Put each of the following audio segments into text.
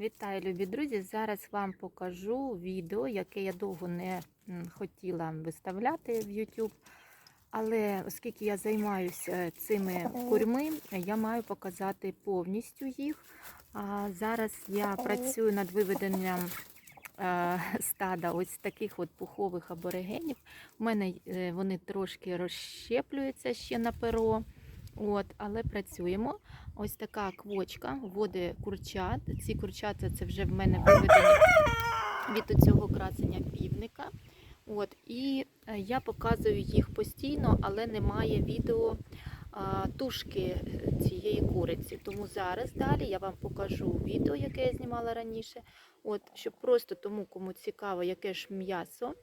Вітаю, любі друзі! Зараз вам покажу відео, яке я довго не хотіла виставляти в YouTube. Але оскільки я займаюся цими курьми, я маю показати повністю їх. А зараз я працюю над виведенням е, стада ось таких от пухових аборигенів. У мене е, вони трошки розщеплюються ще на перо. От, але працюємо. Ось така квочка вводить курчат. Ці курчата це вже в мене виведені від цього красення півника. От, і е, я показую їх постійно, але немає відео а, тушки е, цієї куриці. Тому зараз далі я вам покажу відео, яке я знімала раніше. От, щоб просто тому, кому цікаво, яке ж м'ясо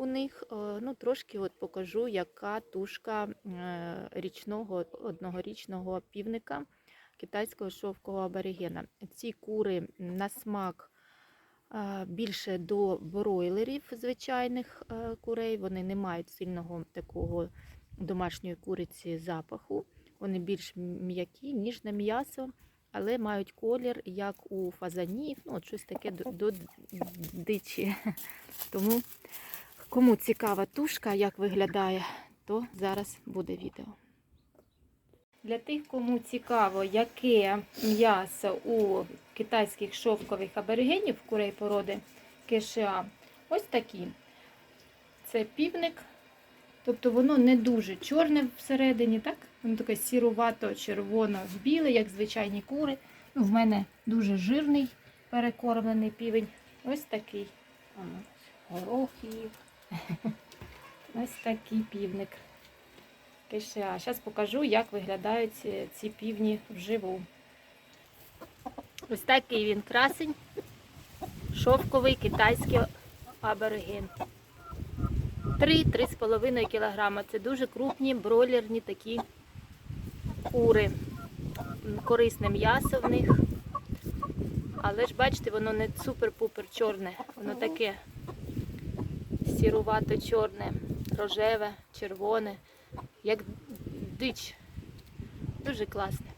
у них, е, ну трошки от покажу, яка тушка е, річного одногорічного півника китайського шовкового аборигена. Ці кури на смак е, більше до бройлерів звичайних курей. Вони не мають сильного такого домашньої куриці запаху. Вони більш м'які, ніжне м'ясо, але мають колір, як у фазанів, ну, от щось таке до, до дичі. Тому, кому цікава тушка, як виглядає, то зараз буде відео. Для тих, кому цікаво, яке м'ясо у китайських шовкових аборигенів курей породи КША, ось такі. Це півник, тобто воно не дуже чорне всередині, так? Воно таке сірувато-червоно-біле, як звичайні кури. Ну, в мене дуже жирний перекормлений півень. Ось такий. Ано, Горохів. Ось такий півник. КША. Зараз покажу, як виглядають ці- ці півні вживу. Ось такий він красень. Шовковий китайський абориген. 3-3,5 кг. Це дуже крупні бройлерні такі кури. Корисне м'ясо в них. Але ж бачите, воно не супер-пупер чорне. Воно таке сірувато-чорне, рожеве, червоне як дич. Дуже класний.